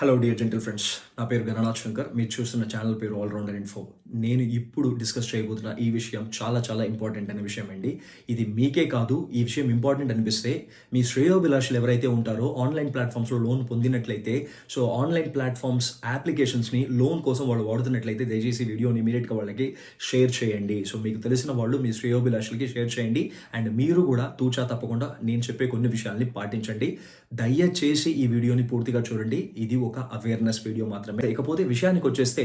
Hello dear gentle friends నా పేరు గణనాథ్ శంకర్. మీరు చూస్తున్న ఛానల్ పేరు ఆల్రౌండర్ ఇన్ఫో నేను ఇప్పుడు డిస్కస్ చేయబోతున్న ఈ విషయం చాలా చాలా ఇంపార్టెంట్ అనే విషయం అండి. ఇది మీకే కాదు ఈ విషయం ఇంపార్టెంట్ అనిపిస్తే మీ శ్రేయోభిలాషులు ఎవరైతే ఉంటారో ఆన్లైన్ ప్లాట్ఫామ్స్లో లోన్ పొందినట్లయితే సో ఆన్లైన్ ప్లాట్ఫామ్స్ అప్లికేషన్స్ని లోన్ కోసం వాళ్ళు వాడుతున్నట్లయితే దయచేసి వీడియోని ఇమీడియట్గా వాళ్ళకి షేర్ చేయండి. సో మీకు తెలిసిన వాళ్ళు మీ శ్రేయోభిలాషులకి షేర్ చేయండి. అండ్ మీరు కూడా తూచా తప్పకుండా నేను చెప్పే కొన్ని విషయాల్ని పాటించండి. దయచేసి ఈ వీడియోని పూర్తిగా చూడండి. ఇది ఒక అవేర్నెస్ వీడియో మాత్రమే. ఇకపోతే విషయానికి వచ్చేస్తే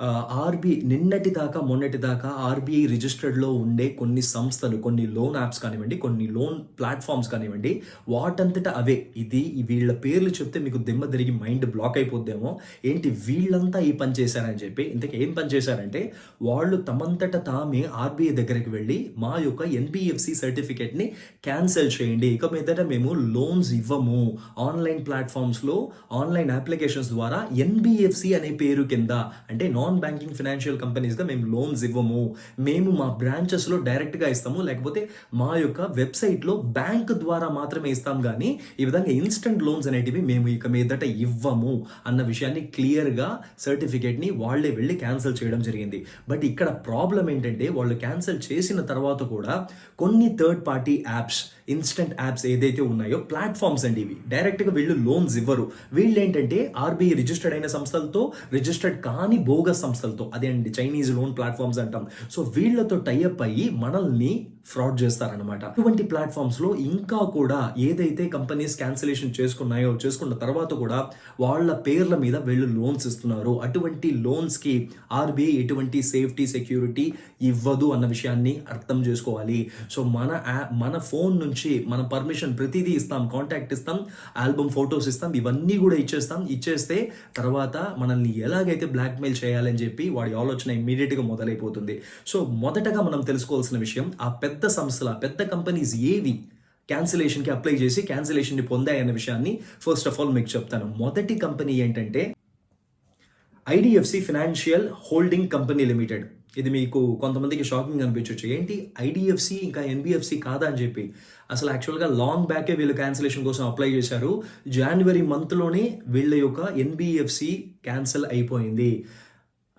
ఆర్బీ నిన్నటి దాకా మొన్నటి దాకా ఆర్బీఐ రిజిస్టర్డ్లో ఉండే కొన్ని సంస్థలు కొన్ని లోన్ యాప్స్ కానివ్వండి కొన్ని లోన్ ప్లాట్ఫామ్స్ కానివ్వండి వాటంతటా అవే. ఇది వీళ్ళ పేర్లు చెప్తే మీకు దిమ్మ తిరిగి మైండ్ బ్లాక్ అయిపోద్దేమో. ఏంటి వీళ్ళంతా ఈ పని చేశారని చెప్పి ఇంతకీ ఏం పని చేశారంటే వాళ్ళు తమంతట తామే ఆర్బీఐ దగ్గరికి వెళ్ళి మా యొక్క ఎన్బిఎఫ్సి సర్టిఫికేట్ని క్యాన్సిల్ చేయండి. ఇక మీదట మేము లోన్స్ ఇవ్వము. ఆన్లైన్ ప్లాట్ఫామ్స్లో ఆన్లైన్ అప్లికేషన్స్ ద్వారా ఎన్బిఎఫ్సి అనే పేరు కింద అంటే నాన్ నాన్ బ్యాంకింగ్ ఫినాన్షియల్ కంపెనీస్గా మేము లోన్స్ ఇవ్వము. మేము మా బ్రాంచెస్లో డైరెక్ట్గా ఇస్తాము. లేకపోతే మా యొక్క వెబ్సైట్లో బ్యాంక్ ద్వారా మాత్రమే ఇస్తాం. కానీ ఈ విధంగా ఇన్స్టెంట్ లోన్స్ అనేటివి మేము ఇక మీదట ఇవ్వము అన్న విషయాన్ని క్లియర్గా సర్టిఫికేట్ని వాళ్ళే వెళ్ళి క్యాన్సిల్ చేయడం జరిగింది. బట్ ఇక్కడ ప్రాబ్లం ఏంటంటే వాళ్ళు క్యాన్సిల్ చేసిన తర్వాత కూడా కొన్ని third party apps instant apps ఏదైతే ఉన్నాయో ప్లాట్ఫామ్స్ అండి ఇవి. డైరెక్ట్గా వీళ్ళు లోన్స్ ఇవ్వరు. వీళ్ళు ఏంటంటే ఆర్బీఐ రిజిస్టర్డ్ అయిన సంస్థలతో రిజిస్టర్డ్ కాని బోగస్ సంస్థలతో అదే అండి చైనీస్ లోన్ ప్లాట్ఫామ్స్ అంటాం. సో వీళ్ళతో టైఅప్ అయ్యి మనల్ని ఫ్రాడ్ చేస్తారనమాట అటువంటి ప్లాట్ఫామ్స్లో ఇంకా కూడా ఏదైతే కంపెనీస్ క్యాన్సిలేషన్ చేసుకున్నాయో చేసుకున్న తర్వాత కూడా వాళ్ళ పేర్ల మీద వీళ్ళు లోన్స్ ఇస్తున్నారు. అటువంటి లోన్స్కి ఆర్బీఐ ఎటువంటి సేఫ్టీ సెక్యూరిటీ ఇవ్వదు అన్న విషయాన్ని అర్థం చేసుకోవాలి. సో మన యాప్ మన ఫోన్ నుంచి మన పర్మిషన్ ప్రతిదీ ఇస్తాం కాంటాక్ట్ ఇస్తాం ఆల్బమ్ ఫొటోస్ ఇస్తాం ఇవన్నీ కూడా ఇచ్చేస్తాం. ఇచ్చేస్తే తర్వాత మనల్ని ఎలాగైతే బ్లాక్మెయిల్ చేయాలని చెప్పి వాడి ఆలోచన ఇమీడియట్గా మొదలైపోతుంది. సో మొదటగా మనం తెలుసుకోవాల్సిన విషయం ఆ పెద్ద సంస్థల పెద్ద కంపెనీస్ ఏవి క్యాన్సిలేషన్కి అప్లై చేసి క్యాన్సిలేషన్ని పొందాయన్న విషయాన్ని ఫస్ట్ ఆఫ్ ఆల్ మీకు చెప్తాను. మొదటి కంపెనీ ఏంటంటే IDFC Financial Holding Company Limited. ఇది మీకు కొంతమందికి షాకింగ్ అనిపించవచ్చు ఏంటి? ఐడిఎఫ్సి ఇంకా ఎన్బిఎఫ్సి కాదా అని చెప్పి. అసలు యాక్చువల్గా లాంగ్ బ్యాకే వీళ్ళు క్యాన్సిలేషన్ కోసం అప్లై చేశారు. జనవరి మంత్లోనే వీళ్ళ యొక్క ఎన్బిఎఫ్సి క్యాన్సిల్ అయిపోయింది.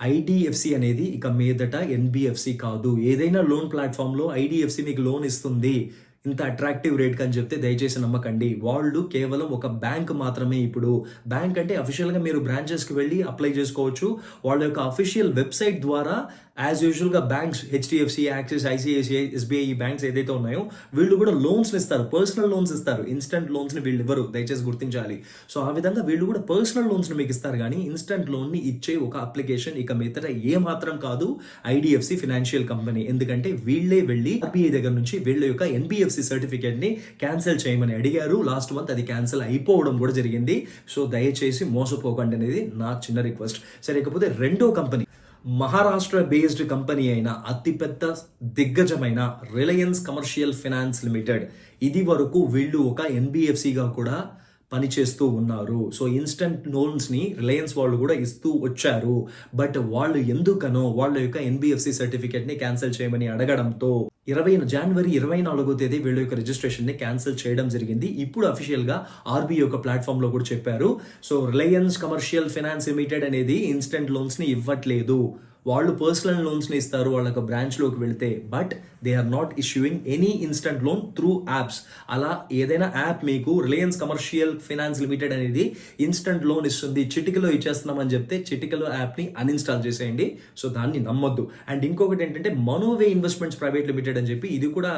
ఐడిఎఫ్సి అనేది ఇక మీదట ఎన్బిఎఫ్సి కాదు. ఏదైనా లోన్ ప్లాట్ఫామ్లో ఐడిఎఫ్సి మీకు లోన్ ఇస్తుంది. ఇంత అట్రాక్టివ్ రేట్ అని చెప్తే దయచేసి నమ్మకండి. వాళ్ళు కేవలం ఒక బ్యాంక్ మాత్రమే ఇప్పుడు. బ్యాంక్ అంటే అఫీషియల్గా మీరు బ్రాంచెస్కి వెళ్ళి అప్లై చేసుకోవచ్చు. వాళ్ళ యొక్క అఫీషియల్ వెబ్సైట్ ద్వారా యాజ్ యూజువల్గా banks HDFC Axis ICICI SBI banks ఏదైతే ఉన్నాయో వీళ్ళు కూడా లోన్స్ ఇస్తారు. పర్సనల్ లోన్స్ ఇస్తారు. ఇన్స్టెంట్ లోన్స్ని వీళ్ళు ఇవ్వరు దయచేసి గుర్తించాలి. సో ఆ విధంగా వీళ్ళు కూడా పర్సనల్ లోన్స్ని మీకు ఇస్తారు. కానీ ఇన్స్టెంట్ లోన్ని ఇచ్చే ఒక అప్లికేషన్ ఇక మిగతా ఏ మాత్రం కాదు ఐడిఎఫ్సి ఫినాన్షియల్ కంపెనీ ఎందుకంటే వీళ్ళే వెళ్ళి ఆర్బీఐ దగ్గర నుంచి వీళ్ళ యొక్క ఎన్బిఎఫ్సి సర్టిఫికేట్ని క్యాన్సిల్ చేయమని అడిగారు. లాస్ట్ మంత్ అది క్యాన్సిల్ అయిపోవడం కూడా జరిగింది. సో దయచేసి మోసపోకండి అనేది నా చిన్న రిక్వెస్ట్ సరే ఇకపోతే రెండో కంపెనీ మహారాష్ట్ర బేస్డ్ కంపెనీ అయిన అతిపెద్ద దిగ్గజమైన రిలయన్స్ కమర్షియల్ ఫినాన్స్ లిమిటెడ్ ఇది వరకు వీళ్ళు ఒక ఎన్బిఎఫ్సిగా కూడా పనిచేస్తూ ఉన్నారు. సో ఇన్స్టంట్ లోన్స్ని రిలయన్స్ వాళ్ళు కూడా ఇస్తూ వచ్చారు. బట్ వాళ్ళు ఎందుకనో వాళ్ళ యొక్క ఎన్బిఎఫ్సి సర్టిఫికేట్ని క్యాన్సిల్ చేయమని అడగడంతో ఇరవై జనవరి ఇరవై నాలుగో తేదీ వీళ్ళ యొక్క రిజిస్ట్రేషన్ని క్యాన్సిల్ చేయడం జరిగింది. ఇప్పుడు అఫీషియల్గా ఆర్బీఐ యొక్క ప్లాట్ఫామ్లో కూడా చెప్పారు. So Reliance Commercial Finance Limited అనేది ఇన్స్టెంట్ లోన్స్ని ఇవ్వట్లేదు. వాళ్ళు పర్సనల్ లోన్స్ని ఇస్తారు వాళ్ళ యొక్క బ్రాంచ్లోకి వెళితే but they are not issuing any instant loan through apps. అలా ఏదైనా యాప్ మీకు రిలయన్స్ కమర్షియల్ ఫైనాన్స్ లిమిటెడ్ అనేది ఇన్స్టంట్ లోన్ ఇస్తుంది చిటికలో ఇచ్చేస్తున్నామని చెప్తే చిటికలో యాప్ని అన్ఇన్స్టాల్ చేసేయండి. సో దాన్ని నమ్మొద్దు. అండ్ ఇంకొకటి ఏంటంటే మనోవే ఇన్వెస్ట్మెంట్స్ ప్రైవేట్ లిమిటెడ్ అని చెప్పి ఇది కూడా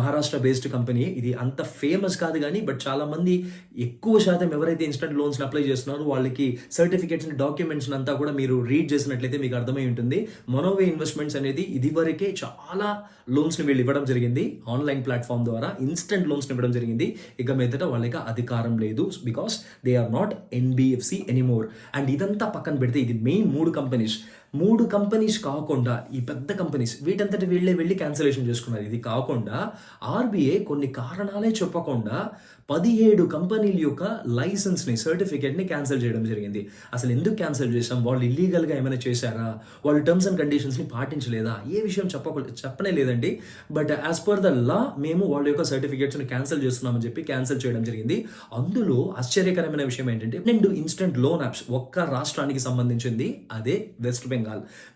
మహారాష్ట్ర బేస్డ్ కంపెనీ. ఇది అంత ఫేమస్ కాదు కానీ బట్ చాలామంది ఎక్కువ శాతం ఎవరైతే ఇన్స్టంట్ లోన్స్ని అప్లై చేస్తున్నారో వాళ్ళకి సర్టిఫికేట్స్ డాక్యుమెంట్స్ అంతా కూడా మీరు రీడ్ చేసినట్లయితే మీకు అర్థమై ఉంటుంది. మనోవే ఇన్వెస్ట్మెంట్స్ అనేది ఇదివరకే చాలా లోన్స్ని వీళ్ళు ఇవ్వడం జరిగింది. ఆన్లైన్ ప్లాట్ఫామ్ ద్వారా ఇన్స్టెంట్ లోన్స్ని ఇవ్వడం జరిగింది. ఇక మీదట వాళ్ళకి అధికారం లేదు because they are not NBFC anymore and ఇదంతా పక్కన పెడితే ఇది మెయిన్ మూడు కంపెనీస్ మూడు కంపెనీస్ కాకుండా ఈ పెద్ద కంపెనీస్ వీటంతటి వీళ్ళే వెళ్ళి క్యాన్సిలేషన్ చేసుకున్నారు. ఇది కాకుండా ఆర్బీఐ కొన్ని కారణాలే చెప్పకుండా పదిహేడు కంపెనీల యొక్క లైసెన్స్ని సర్టిఫికేట్ని క్యాన్సిల్ చేయడం జరిగింది. అసలు ఎందుకు క్యాన్సిల్ చేసాం వాళ్ళు ఇల్లీగల్గా ఏమైనా చేశారా? వాళ్ళు టర్మ్స్ అండ్ కండిషన్స్ని పాటించలేదా? ఏ విషయం చెప్పక చెప్పనే లేదండి. But as per the law మేము వాళ్ళ యొక్క సర్టిఫికేట్స్ని క్యాన్సిల్ చేస్తున్నామని చెప్పి క్యాన్సిల్ చేయడం జరిగింది. అందులో ఆశ్చర్యకరమైన విషయం ఏంటంటే రెండు ఇన్స్టెంట్ లోన్ యాప్స్ ఒక్క రాష్ట్రానికి సంబంధించింది అదే వెస్ట్ బెంగాల్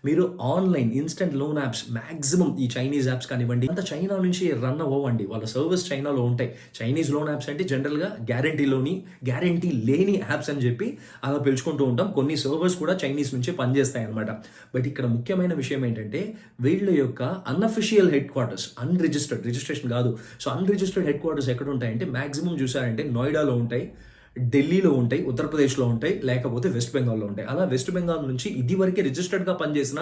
మీరు online instant loan apps maximum ఈ చైనీస్ యాప్స్ కానివ్వండి అంత చైనా నుంచి రన్ అవ్వండి వాళ్ళ సర్వీస్ చైనాలో ఉంటాయి. చైనీస్ లోన్ యాప్స్ అంటే జనరల్గా గ్యారంటీలోని గ్యారంటీ లేని యాప్స్ అని చెప్పి అలా పిలుచుకుంటూ ఉంటాం. కొన్ని సర్వర్స్ కూడా చైనీస్ నుంచే పనిచేస్తాయి అనమాట బట్ ఇక్కడ ముఖ్యమైన విషయం ఏంటంటే వీళ్ళ యొక్క unofficial headquarters unregistered registration కాదు. సో అన్రిజిస్టర్డ్ హెడ్ క్వార్టర్స్ ఎక్కడ ఉంటాయంటే మాక్సిమం చూసారంటే నోయిడాలో ఉంటాయి. ఢిల్లీలో ఉంటాయి ఉత్తరప్రదేశ్లో ఉంటాయి లేకపోతే వెస్ట్ బెంగాల్లో ఉంటాయి. అలా వెస్ట్ బెంగాల్ నుంచి ఇదివరకే రిజిస్టర్డ్గా పనిచేసిన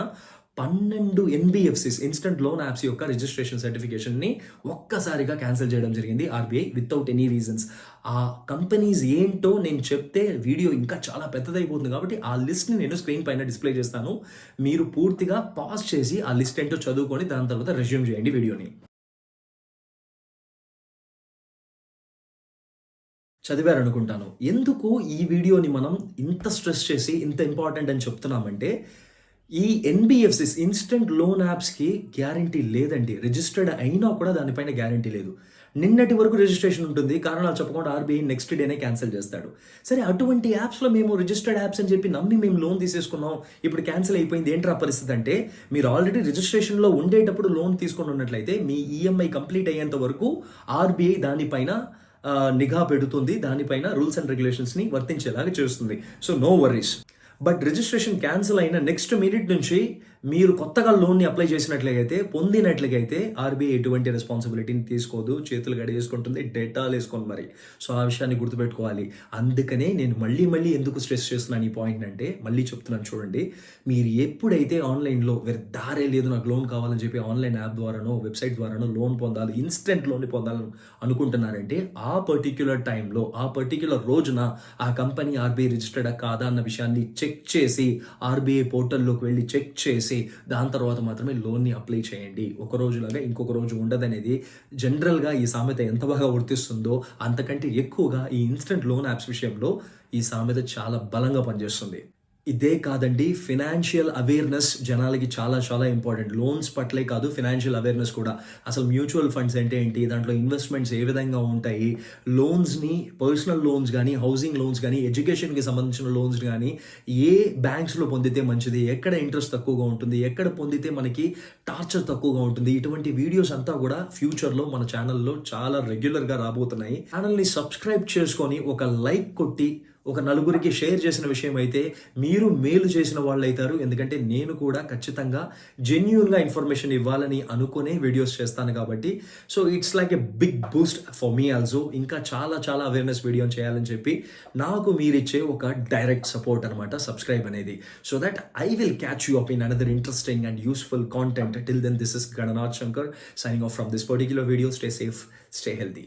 పన్నెండు ఎన్బిఎఫ్సిస్ ఇన్స్టెంట్ లోన్ యాప్స్ యొక్క రిజిస్ట్రేషన్ సర్టిఫికేషన్ని ఒక్కసారిగా క్యాన్సిల్ చేయడం జరిగింది ఆర్బీఐ వితౌట్ ఎనీ రీజన్స్ ఆ కంపెనీస్ ఏంటో నేను చెప్తే వీడియో ఇంకా చాలా పెద్దదైపోతుంది కాబట్టి ఆ లిస్ట్ని నేను స్క్రీన్ పైన డిస్ప్లే చేస్తాను. మీరు పూర్తిగా పాజ్ చేసి ఆ లిస్ట్ ఏంటో చదువుకొని దాని తర్వాత రెజ్యూమ్ చేయండి వీడియోని. చదివారనుకుంటాను. ఎందుకు ఈ వీడియోని మనం ఇంత స్ట్రెస్ చేసి ఇంత ఇంపార్టెంట్ అని చెప్తున్నామంటే ఈ ఎన్బిఎఫ్సిస్ ఇన్స్టెంట్ లోన్ యాప్స్కి గ్యారంటీ లేదండి. రిజిస్టర్డ్ అయినా కూడా దానిపైన గ్యారంటీ లేదు. నిన్నటి వరకు రిజిస్ట్రేషన్ ఉంటుంది. కారణాలు చెప్పకుండా ఆర్బీఐ నెక్స్ట్ డేనే క్యాన్సిల్ చేస్తాడు. సరే అటువంటి యాప్స్లో మేము రిజిస్టర్డ్ యాప్స్ అని చెప్పి నమ్మి మేము లోన్ తీసేసుకున్నాం. ఇప్పుడు క్యాన్సిల్ అయిపోయింది. ఏంట్రా పరిస్థితి అంటే మీరు ఆల్రెడీ రిజిస్ట్రేషన్లో ఉండేటప్పుడు లోన్ తీసుకుని ఉన్నట్లయితే మీ ఈఎంఐ కంప్లీట్ అయ్యేంత వరకు ఆర్బీఐ దానిపైన నిఘా పెడుతుంది. దానిపైన రూల్స్ అండ్ రెగ్యులేషన్స్ని వర్తించేలాగా చేస్తుంది. So no worries. But registration cancel అయిన నెక్స్ట్ మినిట్ నుంచి మీరు కొత్తగా లోన్ని అప్లై చేసినట్లయితే పొందినట్లయితే ఆర్బీఐ ఎటువంటి రెస్పాన్సిబిలిటీని తీసుకోదు. చేతులు గడిగేసుకుంటుంది డేటాలు వేసుకోండి మరి. సో ఆ విషయాన్ని గుర్తుపెట్టుకోవాలి. అందుకనే నేను మళ్ళీ మళ్ళీ ఎందుకు స్ట్రెస్ చేస్తున్నాను ఈ పాయింట్ అంటే మళ్ళీ చెప్తున్నాను చూడండి. మీరు ఎప్పుడైతే ఆన్లైన్లో వేరే దారే లేదు నాకు లోన్ కావాలని చెప్పి ఆన్లైన్ యాప్ ద్వారానో వెబ్సైట్ ద్వారానో లోన్ పొందాలి ఇన్స్టెంట్ లోన్ పొందాలని అనుకుంటున్నారంటే ఆ పర్టిక్యులర్ టైంలో ఆ పర్టిక్యులర్ రోజున ఆ కంపెనీ ఆర్బీఐ రిజిస్టర్డా కాదా అన్న విషయాన్ని చెక్ చేసి ఆర్బీఐ పోర్టల్లోకి వెళ్ళి చెక్ చేసి చేసి దాని తర్వాత మాత్రమే లోన్ని అప్లై చేయండి. ఒక రోజులాగా ఇంకొక రోజు ఉండదనేది జనరల్గా ఈ సామెత ఎంత బాగా వర్తిస్తుందో అంతకంటే ఎక్కువగా ఈ ఇన్స్టెంట్ లోన్ యాప్స్ విషయంలో ఈ సామెత చాలా బలంగా పనిచేస్తుంది. ఇదే కాదండి ఫినాన్షియల్ అవేర్నెస్ జనాలకి చాలా చాలా ఇంపార్టెంట్ లోన్స్ పట్లే కాదు ఫినాన్షియల్ అవేర్నెస్ కూడా. అసలు మ్యూచువల్ ఫండ్స్ అంటే ఏంటి? దాంట్లో ఇన్వెస్ట్మెంట్స్ ఏ విధంగా ఉంటాయి? లోన్స్ని పర్సనల్ లోన్స్ కానీ హౌసింగ్ లోన్స్ కానీ ఎడ్యుకేషన్కి సంబంధించిన లోన్స్ కానీ ఏ బ్యాంక్స్లో పొందితే మంచిది? ఎక్కడ ఇంట్రెస్ట్ తక్కువగా ఉంటుంది? ఎక్కడ పొందితే మనకి టార్చర్ తక్కువగా ఉంటుంది? ఇటువంటి వీడియోస్ అంతా కూడా ఫ్యూచర్లో మన ఛానల్లో చాలా రెగ్యులర్గా రాబోతున్నాయి. ఛానల్ని సబ్స్క్రైబ్ చేసుకొని ఒక లైక్ కొట్టి ఒక నలుగురికి షేర్ చేసిన విషయం అయితే మీరు మేలు చేసిన వాళ్ళు అవుతారు ఎందుకంటే నేను కూడా ఖచ్చితంగా జెన్యున్గా ఇన్ఫర్మేషన్ ఇవ్వాలని అనుకునే వీడియోస్ చేస్తాను కాబట్టి. So it's like a big boost for me also ఇంకా చాలా చాలా అవేర్నెస్ వీడియో చేయాలని చెప్పి నాకు మీరిచ్చే ఒక డైరెక్ట్ సపోర్ట్ అనమాట సబ్స్క్రైబ్ అనేది. So that I will catch you up in another interesting and useful content till then this is Gananath Shankar signing off from this particular video stay safe stay healthy